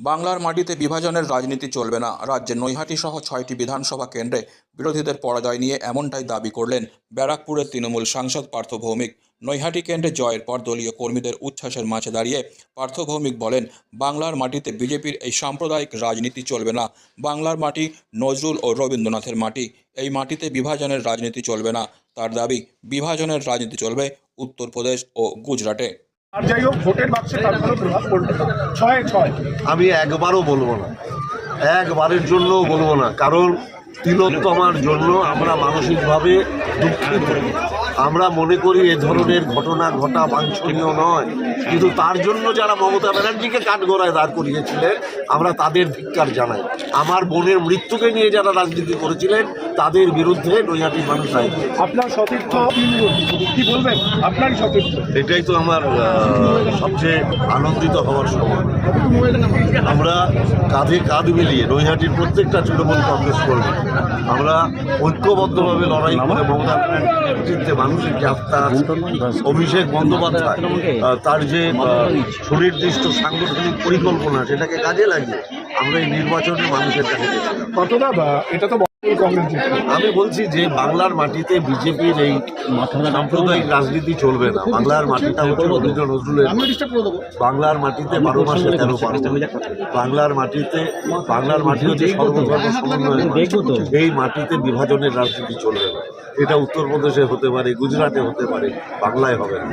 বাংলার মাটিতে বিভাজনের রাজনীতি চলবে না। রাজ্যের নৈহাটি সহ ছয়টি বিধানসভা কেন্দ্রে বিরোধীদের পরাজয় নিয়ে এমনটাই দাবি করলেন ব্যারাকপুরের তৃণমূল সাংসদ পার্থ ভৌমিক। নৈহাটি কেন্দ্রে জয়ের পর দলীয় কর্মীদের উচ্ছ্বাসের মাঝে দাঁড়িয়ে পার্থ ভৌমিক বলেন, বাংলার মাটিতে বিজেপির এই সাম্প্রদায়িক রাজনীতি চলবে না। বাংলার মাটি নজরুল ও রবীন্দ্রনাথের মাটি। এই মাটিতে বিভাজনের রাজনীতি চলবে না। তার দাবি, বিভাজনের রাজনীতি চলবে উত্তরপ্রদেশ ও গুজরাটে। আর যাই হোক, ভোটের বাক্সে প্রভাব পড়বে ছয় ছয়। আমি একবারও বলব না। একবারের জন্যও বলব না। কারণ তিলোত্তমার জন্য আমরা মানসিকভাবে দুঃখিত। আমরা মনে করি এ ধরনের ঘটনা ঘটা বাঞ্ছনীয় নয়। কিন্তু তার জন্য যারা মমতা ব্যানার্জিকে কাঠগড়ায় দাঁড় করিয়েছিলেন, আমরা তাদের ধিক্কার জানাই। আমার বোনের মৃত্যুকে নিয়ে যারা রাজনীতি করেছিলেন তাদের বিরুদ্ধে নৈহাটির মানুষ দাঁড়িয়ে আপনার সতীর্থ কি বলবেন? আপনারই সতীর্থ। এটাই তো আমার সবচেয়ে আনন্দিত হওয়ার সময়। আমরা কাঁধে কাঁধ মিলিয়ে নৈহাটির প্রত্যেকটা তৃণমূল কংগ্রেস কর্মী আমরা ঐক্যবদ্ধভাবে লড়াই করে মমতা নেতৃত্বে মানুষের যে আস্থা অভিষেক বন্দ্যোপাধ্যায় তার যে সুনির্দিষ্ট সাংগঠনিক পরিকল্পনা সেটাকে কাজে লাগিয়ে আমরা এই নির্বাচনে মানুষের কাছে কতটা এটা তো। আমি বলছি যে বাংলার মাটিতে বিজেপির এই সাম্প্রদায়িক রাজনীতি চলবে না। বাংলার মাটিটা হচ্ছে রবীন্দ্র নজরুলের বাংলার মাটিতে বারো মাসে তেরো পার্বণ বাংলার মাটিতে বাংলার মাটি হচ্ছে সর্বধর্ম সমন্বয়ের মাটি। এই মাটিতে বিভাজনের রাজনীতি চলবে না। এটা উত্তরপ্রদেশে হতে পারে গুজরাটে হতে পারে বাংলায় হবে না।